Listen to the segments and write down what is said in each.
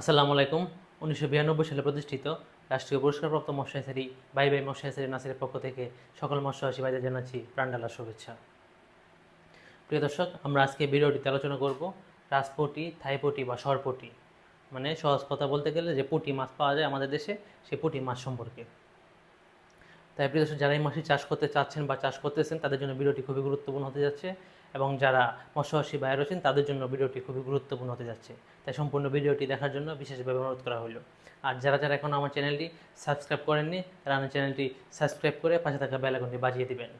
আসসালামু আলাইকুম। উনিশশো বিরানব্বই সালে প্রতিষ্ঠিত রাষ্ট্রীয় পুরস্কারপ্রাপ্ত মৎস্যাচারী বাই বাই মৎস্যাচারী নাসিরের পক্ষ থেকে সকল মৎস্যচাষী ভাইদের জানাচ্ছি প্রাণডালার শুভেচ্ছা। প্রিয় দর্শক, আমরা আজকে ভিডিওটিতে আলোচনা করব রাজপটি, থাইপটি বা সরপটি। মানে সহজ কথা বলতে গেলে যে পুঁটি মাছ পাওয়া যায় আমাদের দেশে সেই পুঁটি মাছ সম্পর্কে। তাই প্রিয় দর্শক, যারা এই মাসে চাষ করতে চাচ্ছেন বা চাষ করতেছেন, তাদের জন্য ভিডিওটি খুবই গুরুত্বপূর্ণ হতে যাচ্ছে। এবং যারা মৎস্যচাষী ভাই রয়েছেন, তাদের জন্য ভিডিওটি খুবই গুরুত্বপূর্ণ হতে যাচ্ছে। তাই সম্পূর্ণ ভিডিওটি দেখার জন্য বিশেষভাবে অনুরোধ করা হলো। আর যারা যারা এখন আমার চ্যানেলটি সাবস্ক্রাইব করেননি, তারা আমার চ্যানেলটি সাবস্ক্রাইব করে পাশে থাকা বেল আইকনটি বাজিয়ে দিবেন।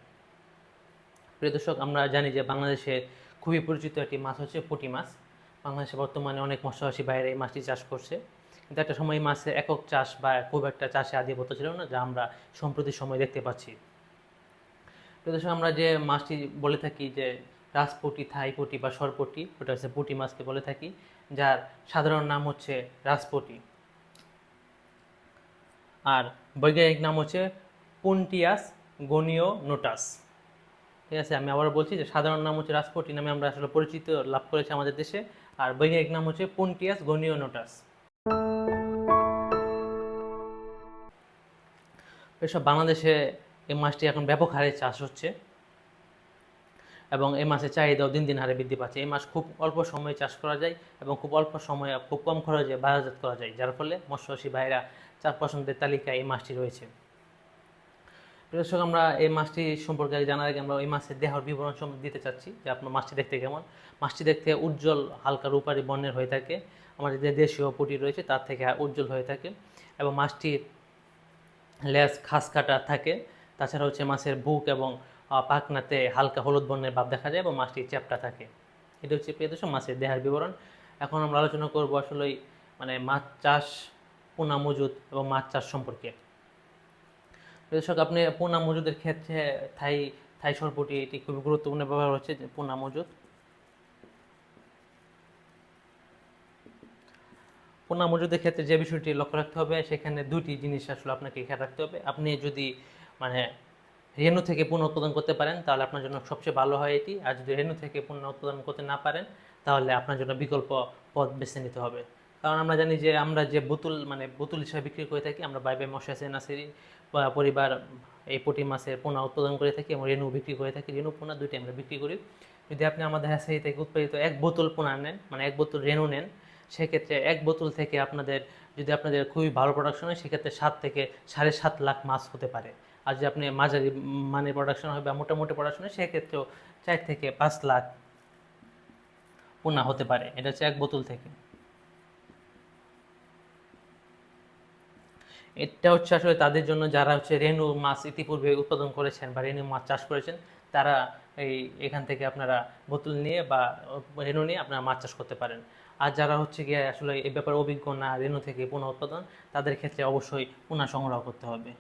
প্রিয় দর্শক, আমরা জানি যে বাংলাদেশে খুবই পরিচিত একটি মাছ হচ্ছে পুঁটি মাছ। বাংলাদেশে বর্তমানে অনেক মৎস্যচাষী বাইরে এই মাছটি চাষ করছে। কিন্তু একটা সময় মাছের একক চাষ বা খুব একটা চাষে আধিপত্য ছিল না, যা আমরা সম্প্রতি সময় দেখতে পাচ্ছি। প্রিয় দর্শক, আমরা যে মাছটি বলে থাকি যে রাজপুটি, থাইপুটি বা সরপটি, ওটা হচ্ছে পুটি মাছকে বলে থাকি, যার সাধারণ নাম হচ্ছে রাজপুটি। আর বৈজ্ঞানিক নাম হচ্ছে পুন্টিয়াস গনিও নোটাস ঠিক আছে, আমি আবার বলছি যে সাধারণ নাম হচ্ছে রাজপটি নামে আমরা আসলে পরিচিত লাভ করেছি আমাদের দেশে। আর বৈজ্ঞানিক নাম হচ্ছে পুন্টিয়াস গনিও নোটাস এসব বাংলাদেশে এই মাছটি এখন ব্যাপক হারে চাষ হচ্ছে। এবং এই মাছের চাহিদাও দিন দিন হারে বৃদ্ধি পাচ্ছে। এই মাছ খুব অল্প সময়ে চাষ করা যায় এবং খুব অল্প সময়ে, খুব কম খরচে বাজারজাত করা যায়, যার ফলে মৎস্যচাষী ভাইরা চার পছন্দের তালিকায় এই মাছটি রয়েছে। প্রিয় দর্শক, আমরা এই মাছটি সম্পর্কে জানার আগে আমরা এই মাছের দেহর বিবরণ দিতে চাচ্ছি যে আপনার মাছটি দেখতে কেমন। মাছটি দেখতে উজ্জ্বল, হালকা রূপারি বর্ণের হয়ে থাকে। আমাদের যে দেশীয় পুটি রয়েছে তার থেকে উজ্জ্বল হয়ে থাকে এবং মাছটির লেজ খাস কাটা থাকে। তাছাড়া হচ্ছে মাছের বুক এবং পাখনাতে হালকা হলুদ বর্ণের ভাব দেখা যায় এবং মাছটি চ্যাপটা থাকে। এটা হচ্ছে প্রিয় দর্শক, মাছের দেহের বিবরণ। এখন আমরা আলোচনা করব আসলে মানে মাছ চাষ, পোনা মজুদ এবং মাছ চাষ সম্পর্কে। দর্শক, আপনি পোনা মজুদের ক্ষেত্রে থাই থাই সরপুটি এটি খুবই গুরুত্বপূর্ণ ব্যবহার হচ্ছে যে পোনা মজুদ। পোনা মজুদের ক্ষেত্রে যে বিষয়টি লক্ষ্য রাখতে হবে, সেখানে দুটি জিনিস আসলে আপনাকে খেয়াল রাখতে হবে। আপনি যদি মানে রেণু থেকে পণ্য উৎপাদন করতে পারেন, তাহলে আপনার জন্য সবচেয়ে ভালো হয় এটি। আর যদি রেণু থেকে পণ্য উৎপাদন করতে না পারেন, তাহলে আপনার জন্য বিকল্প পথ বেছে নিতে হবে। কারণ আমরা জানি যে আমরা যে বোতল মানে বোতল হিসাবে বিক্রি করে থাকি, আমরা বাইবে মশাসে নাসেরি পরিবার, এই পুঁটি মাছের পোনা উৎপাদন করে থাকি, এবং রেণু বিক্রি করে থাকি। রেণু পোনা দুইটি আমরা বিক্রি করি। যদি আপনি আমাদের হ্যাসারি থেকে উৎপাদিত এক বোতল পোনা নেন মানে এক বোতল রেণু নেন, সেক্ষেত্রে এক বোতল থেকে আপনাদের, যদি আপনাদের খুবই ভালো প্রোডাকশন হয়, সেক্ষেত্রে সাত থেকে সাড়ে সাত লাখ মাছ হতে পারে। আর যদি আপনি মাঝারি মানে প্রোডাকশন হয় বা মোটামুটি প্রোডাকশন হয়, সেক্ষেত্রেও চার থেকে পাঁচ লাখ পোনা হতে পারে। এটা হচ্ছে এক বোতল থেকে। এটা হচ্ছে আসলে তাদের জন্য যারা হচ্ছে রেণু মাছ ইতিপূর্বে উৎপাদন করেছেন বা রেণু মাছ চাষ করেছেন, তারা এই এখান থেকে আপনারা বোতল নিয়ে বা রেণু নিয়ে আপনারা মাছ চাষ করতে পারেন। আর যারা হচ্ছে গিয়ে আসলে এই ব্যাপারে অভিজ্ঞ না রেণু থেকে পুনঃ উৎপাদন, তাদের ক্ষেত্রে অবশ্যই পুনঃ সংগ্রহ করতে হবে।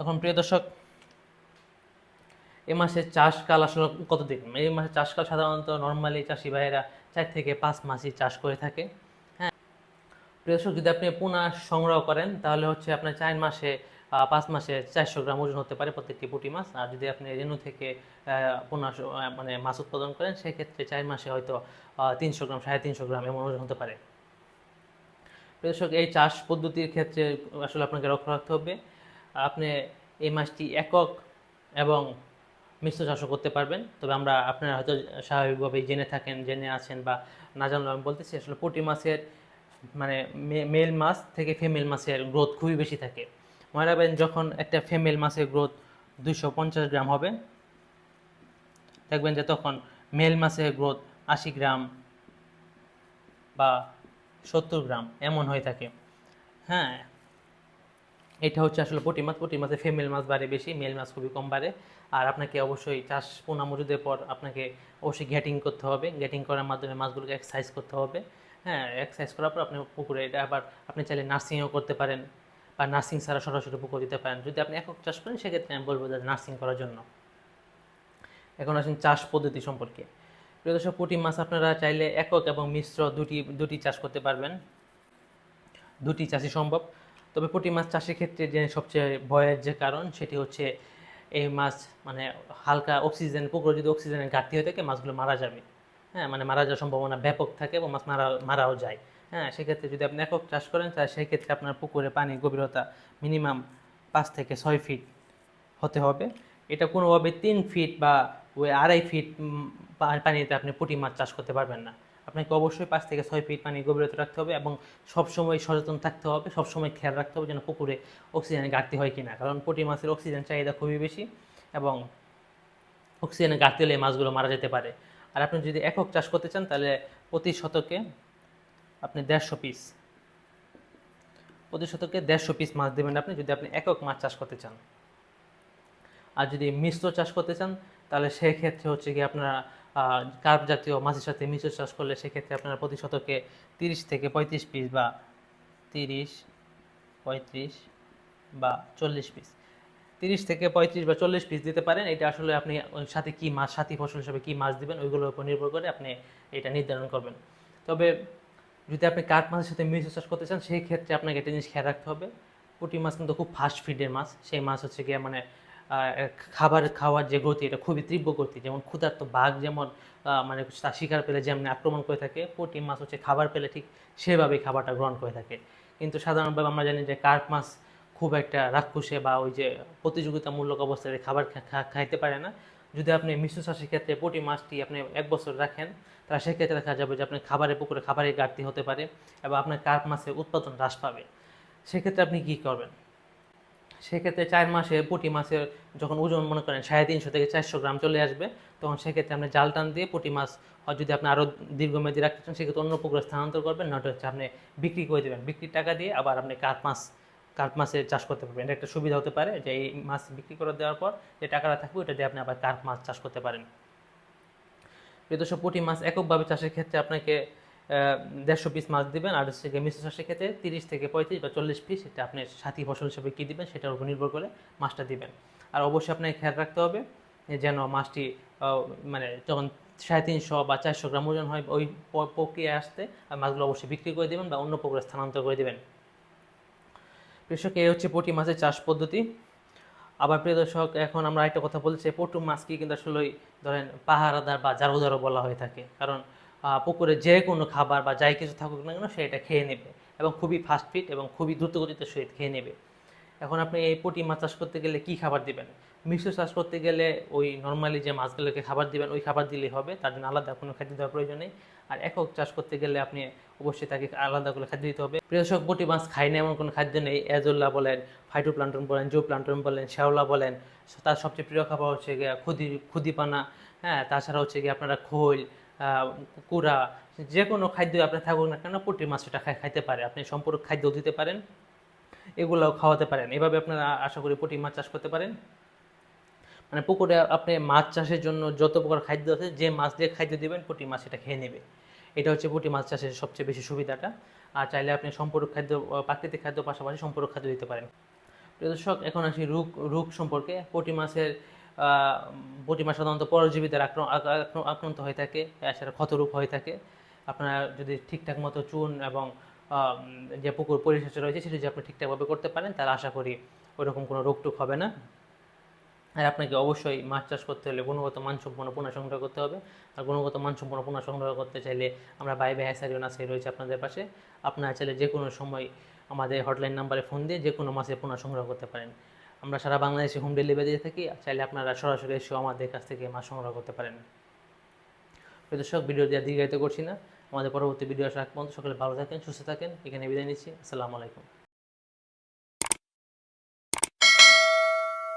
এখন প্রিয় দর্শক এই মাসের চাষকাল আসলে কতদিন এই মাসের চাষকাল সাধারণত নর্মালি চাষি ভাইয়েরা চার থেকে পাঁচ মাসই চাষ করে থাকে। হ্যাঁ প্রিয় দর্শক, যদি আপনি পোনা সংগ্রহ করেন, তাহলে হচ্ছে আপনার চার মাসে পাঁচ মাসে চারশো গ্রাম ওজন হতে পারে প্রত্যেকটি পুঁটি মাছ। আর যদি আপনি রেণু থেকে পোনা মানে মাছ উৎপাদন করেন, সেক্ষেত্রে চার মাসে হয়তো তিনশো গ্রাম, সাড়ে তিনশো গ্রাম এমন ওজন হতে পারে। দর্শক, এই চাষ পদ্ধতির ক্ষেত্রে আসলে আপনাকে লক্ষ্য রাখতে হবে। আপনি এই মাছটি একক এবং মিশ্র চাষও করতে পারবেন। তবে আমরা আপনারা হয়তো স্বাভাবিকভাবেই জেনে থাকেন, জেনে আছেন বা না জানলেও আমি বলতেছি, আসলে পুঁটি মাছের মানে মেল মাছ থেকে ফিমেল মাছের গ্রোথ খুবই বেশি থাকে। মনে রাখবেন যখন একটা ফিমেল মাছের গ্রোথ দুশো পঞ্চাশ গ্রাম হবে, দেখবেন যে তখন মেল মাছের গ্রোথ আশি গ্রাম বা সত্তর গ্রাম এমন হয়ে থাকে। হ্যাঁ এটা হচ্ছে আসলে পুঁটি মাছ পুঁটি মাছে ফিমেল মাছ বাড়ে বেশি মেল মাছ খুবই কম বাড়ে। আর আপনাকে অবশ্যই চাষ পোনা মজুদের পর আপনাকে অবশ্যই গ্যাটিং করতে হবে। গ্যাটিং করার মাধ্যমে মাছগুলোকে এক্সারসাইজ করতে হবে। হ্যাঁ এক্সারসাইজ করার পর আপনি পুকুরে এটা আবার আপনি চাইলে নার্সিংও করতে পারেন বা নার্সিং ছাড়া সরাসরি পুকুর দিতে পারেন। যদি আপনি একক চাষ করেন, সেক্ষেত্রে আমি বলব যে নার্সিং করার জন্য। এখন আসেন চাষ পদ্ধতি সম্পর্কে। প্রিয় দর্শক পুঁটি মাছ আপনারা চাইলে একক এবং মিশ্র দুটি দুটি চাষ করতে পারবেন। দুটি চাষই সম্ভব। তবে পুঁটি মাছ চাষের ক্ষেত্রে যে সবচেয়ে ভয়ের যে কারণ, সেটি হচ্ছে এই মাছ মানে হালকা অক্সিজেন পুকুরে যদি অক্সিজেনের ঘাটতি হয়ে থাকে, মাছগুলো মারা যাবে। হ্যাঁ মানে মারা যাওয়ার সম্ভাবনা ব্যাপক থাকে এবং মাছ মারা, মারাও যায়। হ্যাঁ সেক্ষেত্রে যদি আপনি একক চাষ করেন, তাহলে সেক্ষেত্রে আপনার পুকুরে পানি গভীরতা মিনিমাম পাঁচ থেকে ছয় ফিট হতে হবে। এটা কোনোভাবে তিন ফিট বা ওই আড়াই ফিট পানিতে আপনি পুঁটি মাছ চাষ করতে পারবেন না। আপনাকে অবশ্যই পাঁচ থেকে ছয় ফিট পানি গভীরতা রাখতে হবে এবং সবসময় সচেতন থাকতে হবে, সবসময় খেয়াল রাখতে হবে যেন পুকুরে অক্সিজেনের ঘাটতি হয় কিনা। কারণ পুঁটি মাছের অক্সিজেন চাহিদা খুবই বেশি এবং অক্সিজেনের ঘাটতি হলে মাছগুলো মারা যেতে পারে। আর আপনি যদি একক চাষ করতে চান তাহলে প্রতি শতকে আপনি দেড়শো পিস প্রতি শতকে দেড়শো পিস মাছ দেবেন আপনি যদি আপনি একক মাছ চাষ করতে চান। আর যদি মিশ্র চাষ করতে চান তাহলে সেক্ষেত্রে হচ্ছে কি আপনারা কার্প জাতীয় মাছের সাথে মিশ্র চাষ করলে সেক্ষেত্রে আপনারা প্রতি শতকে তিরিশ থেকে পঁয়ত্রিশ পিস বা তিরিশ, পঁয়ত্রিশ বা চল্লিশ পিস তিরিশ থেকে পঁয়ত্রিশ বা চল্লিশ পিস দিতে পারেন। এটা আসলে আপনি সাথে কী মাছ, সাথী ফসল হিসাবে কী মাছ দেবেন, ওইগুলোর উপর নির্ভর করে আপনি এটা নির্ধারণ করবেন। তবে যদি আপনি কাঠ মাছের সাথে মিশ্র চাষ করতে চান সেই ক্ষেত্রে আপনাকে একটা জিনিস খেয়াল রাখতে হবে। পুঁটি মাছ কিন্তু খুব ফাস্ট ফিডের মাছ। সেই মাছ হচ্ছে গিয়ে মানে খাবার খাওয়ার যে গতি, এটা খুবই তীব্র গতি। যেমন ক্ষুধার্ত বাঘ যেমন মানে তার শিকার পেলে যেমন আক্রমণ করে থাকে, পুঁটি মাছ হচ্ছে খাবার পেলে ঠিক সেভাবেই খাবারটা গ্রহণ করে থাকে। কিন্তু সাধারণভাবে আমরা জানি যে কার্প মাছ খুব একটা রাক্ষসে বা ওই যে প্রতিযোগিতামূলক অবস্থায় খাবার খাইতে পারে না। যদি আপনি মিশ্র চাষের ক্ষেত্রে পুঁটি মাছটি আপনি এক বছর রাখেন, তাহলে সেক্ষেত্রে দেখা যাবে যে আপনার খাবারের পুকুরে খাবারের ঘাটতি হতে পারে এবং আপনার কার্প মাছের উৎপাদন হ্রাস পাবে। সেক্ষেত্রে আপনি কী করবেন? সেক্ষেত্রে চার মাসে, পুঁটি মাছের যখন ওজন মনে করেন সাড়ে তিনশো থেকে চারশো গ্রাম চলে আসবে, তখন সেক্ষেত্রে আপনি জাল টান দিয়ে পুঁটি মাছ যদি আপনি আরও দীর্ঘমেয়াদী রাখতে চান, সেক্ষেত্রে অন্য পুকুরে স্থানান্তর করবেন, নয়তো হচ্ছে আপনি বিক্রি করে দেবেন। বিক্রির টাকা দিয়ে আবার আপনি কার্প মাছ কার্প মাছের চাষ করতে পারবেন। এটা একটা সুবিধা হতে পারে যে এই মাছ বিক্রি করে দেওয়ার পর যে টাকাটা থাকবে ওটা দিয়ে আপনি আবার কার্প মাছ চাষ করতে পারেন। প্রিয়দর্শ পুঁটি মাছ এককভাবে চাষের ক্ষেত্রে আপনাকে দেড়শো পিস মাছ দিবেন, আর হচ্ছে মিশ্র চাষের ক্ষেত্রে তিরিশ থেকে পঁয়ত্রিশ বা চল্লিশ পিস এটা আপনি সাথী ফসল হিসেবে কী দিবেন, সেটার উপর নির্ভর করে মাছটা দিবেন। আর অবশ্যই আপনাকে খেয়াল রাখতে হবে যেন মাছটি মানে যখন সাড়ে তিনশো বা চারশো গ্রাম ওজন হয়, ওই প্রক্রিয়ায় আসতে মাছগুলো অবশ্যই বিক্রি করে দেবেন বা অন্য পুকুরে স্থানান্তর করে দেবেন। কৃষক, এই হচ্ছে পুঁটি মাছের চাষ পদ্ধতি। আবার প্রিয় দর্শক, এখন আমরা একটা কথা বলছি, পটু মাছকে কিন্তু আসলে ধরেন পাহারাদার বা জারুদারও বলা হয়ে থাকে। কারণ পুকুরে যে কোনো খাবার বা যাই কিছু থাকুক না কেন, সে এটা খেয়ে নেবে এবং খুবই ফাস্ট ফিট এবং খুবই দ্রুতগতিতে সহিত খেয়ে নেবে। এখন আপনি এই পুঁটি মাছ চাষ করতে গেলে কি খাবার দিবেন? মিশ্র চাষ করতে গেলে ওই নর্মালি যে মাছগুলোকে খাবার দিবেন, ওই খাবার দিলেই হবে, তার জন্য আলাদা কোনো খাদ্য দেওয়ার প্রয়োজন নেই। আর একক চাষ করতে গেলে আপনি অবশ্যই তাকে আলাদা করে খাদ্য দিতে হবে। প্রিয় দর্শক, পুঁটি মাছ খায় না এমন কোনো খাদ্য নেই। এজোল্লা বলেন ফাইটোপ্লান্টন বলেন জো প্লান্টন বলেন, শ্যাওলা বলেন, তার সবচেয়ে প্রিয় খাবার হচ্ছে গিয়ে খুদি খুদিপানা হ্যাঁ তাছাড়া হচ্ছে গিয়ে আপনারা খোল কুড়া যে কোনো খাদ্য আপনি থাকুক না কেন, পুঁটি মাছ সেটা খাই- খাইতে পারে। আপনি সম্পূর্ণ খাদ্য দিতে পারেন, এগুলোও খাওয়াতে পারেন। এভাবে আপনারা আশা করি পুঁটি মাছ চাষ করতে পারেন। মানে পুকুরে আপনি মাছ চাষের জন্য যত প্রকার খাদ্য আছে, যে মাছ দিয়ে খাদ্য দেবেন, পুঁটি মাছ সেটা খেয়ে নেবে। এটা হচ্ছে পুঁটি মাছ চাষের সবচেয়ে বেশি সুবিধাটা। আর চাইলে আপনি সম্পূরক খাদ্য প্রাকৃতিক খাদ্য পাশাপাশি সম্পূরক খাদ্য দিতে পারেন। প্রিয় দর্শক, এখন আসি রোগ রোগ সম্পর্কে। পুঁটি মাছের মাছ সাধারণত পরজীবীদের আক্রান্ত হয়ে থাকে সেটা ক্ষতরূপ হয়ে থাকে। আপনারা যদি ঠিকঠাক মতো চুন এবং যে পুকুর পরিচর্যা রয়েছে সেটা যদি আপনি ঠিকঠাকভাবে করতে পারেন, তাহলে আশা করি ওইরকম কোনো রোগটুক হবে না। আর আপনাকে অবশ্যই মাছ চাষ করতে হলে গুণগত মানসম্পন্ন পোনা সংগ্রহ করতে হবে। আর গুণগত মানসম্পন্ন পোনা সংগ্রহ করতে চাইলে আমরা বাই বাই হ্যাসারিও নার্সারি রয়েছে আপনাদের পাশে। আপনারা চাইলে যে কোনো সময় আমাদের হটলাইন নাম্বারে ফোন দিয়ে যে কোনো মাছের পোনা সংগ্রহ করতে পারেন। আমরা সারা বাংলাদেশে হোম ডেলিভারি দিয়ে থাকি, চাইলে আপনারা সরাসরি এসেও আমাদের কাছ থেকে মাছ সংগ্রহ করতে পারেন। দর্শক ভিডিও দিয়ে দীর্ঘায়িত করছি না। আমাদের পরবর্তী ভিডিও আসার আগ পর্যন্ত সকলে ভালো থাকেন, সুস্থ থাকেন। এখানে বিদায় নিচ্ছি। আসসালামু আলাইকুম।